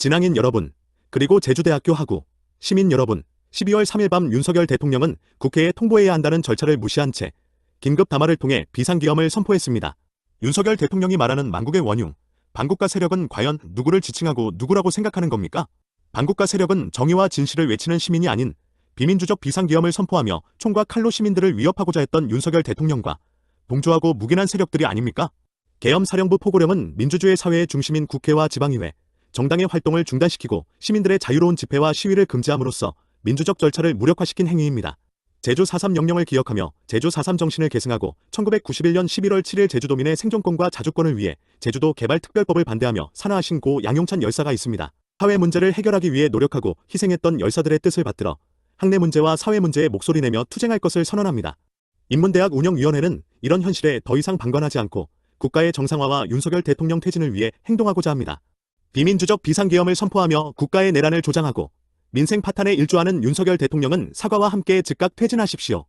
진앙인 여러분, 그리고 제주대학교 학우, 시민 여러분, 12월 3일 밤 윤석열 대통령은 국회에 통보해야 한다는 절차를 무시한 채 긴급 담화를 통해 비상기엄을 선포했습니다. 윤석열 대통령이 말하는 만국의 원흉, 반국가 세력은 과연 누구를 지칭하고 누구라고 생각하는 겁니까? 반국가 세력은 정의와 진실을 외치는 시민이 아닌 비민주적 비상기엄을 선포하며 총과 칼로 시민들을 위협하고자 했던 윤석열 대통령과 동조하고 묵인한 세력들이 아닙니까? 계엄사령부 포고령은 민주주의 사회의 중심인 국회와 지방의회, 정당의 활동을 중단시키고 시민들의 자유로운 집회와 시위를 금지함으로써 민주적 절차를 무력화시킨 행위입니다. 제주 4.3 영령을 기억하며 제주 4.3 정신을 계승하고 1991년 11월 7일 제주도민의 생존권과 자주권을 위해 제주도 개발특별법을 반대하며 산하하신 고 양용찬 열사가 있습니다. 사회 문제를 해결하기 위해 노력하고 희생했던 열사들의 뜻을 받들어 학내 문제와 사회 문제에 목소리 내며 투쟁할 것을 선언합니다. 인문대학 운영위원회는 이런 현실에 더 이상 방관하지 않고 국가의 정상화와 윤석열 대통령 퇴진을 위해 행동하고자 합니다. 비민주적 비상계엄을 선포하며 국가의 내란을 조장하고 민생 파탄에 일조하는 윤석열 대통령은 사과와 함께 즉각 퇴진하십시오.